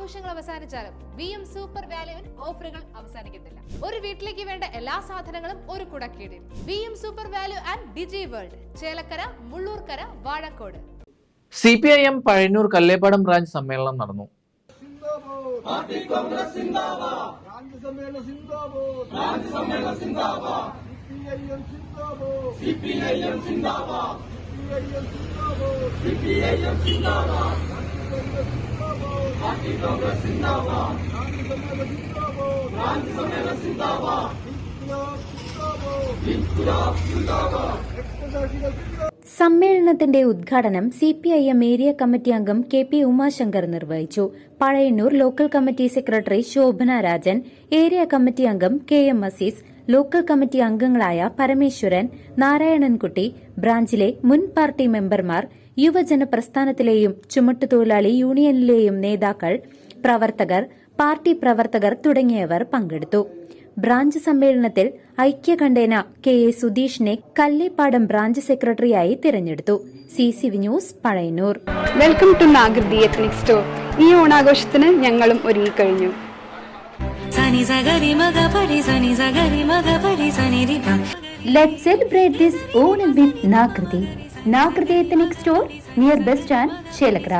ആഘോഷങ്ങൾ അവസാനിച്ചാലും V M super വാല്യുവിൽ ഓഫറുകൾ അവസാനിക്കുന്നില്ല. ഒരു വീട്ടിലേക്ക് വേണ്ട എല്ലാ സാധനങ്ങളും ഒരു കുടക്കീടിൽ. V M super value and Digi World Chelakkara Mullurkara Vazhakkode. C P I M Pazhayannur Kallepadam branch സമ്മേളനം നടന്നു. സിന്ദാബാദ്. പാർട്ടി കോൺഗ്രസ് സിന്ദാബാദ് ഗാന്ധി സമ്മേളന സിന്ദാബാദ് സമ്മേളനത്തിന്റെ ഉദ്ഘാടനം C P I M area committee അംഗം കെ പി ഉമാശങ്കർ നിർവഹിച്ചു. Pazhayannur local committee secretary Shobhana Rajan area committee അംഗം K M Azeez local committee അംഗങ്ങളായ പരമേശ്വരൻ നാരായണൻകുട്ടി ബ്രാഞ്ചിലെ മുൻ പാർട്ടി മെമ്പർമാർ യുവജന പ്രസ്ഥാനത്തിലെയും ചുമട്ടുതൊഴിലാളി യൂണിയനിലെയും നേതാക്കൾ പ്രവർത്തകർ പാർട്ടി പ്രവർത്തകർ തുടങ്ങിയവർ പങ്കെടുത്തു. ബ്രാഞ്ച് സമ്മേളനത്തിൽ ഐക്യകണ്ഠേന കെ എ സുധീഷിനെ കല്ലേപ്പാടം ബ്രാഞ്ച് സെക്രട്ടറിയായി തിരഞ്ഞെടുത്തു. C C V news Pazhayannur. Welcome to Nagruthi ethnic store ഈ ഓണാഘോഷത്തിന് ഞങ്ങളും ഒരുങ്ങിക്കഴിഞ്ഞു. സനി സഗരി മഗ പരി with സഗരി Nakruthi ethnic store near bus stand Chelakkara.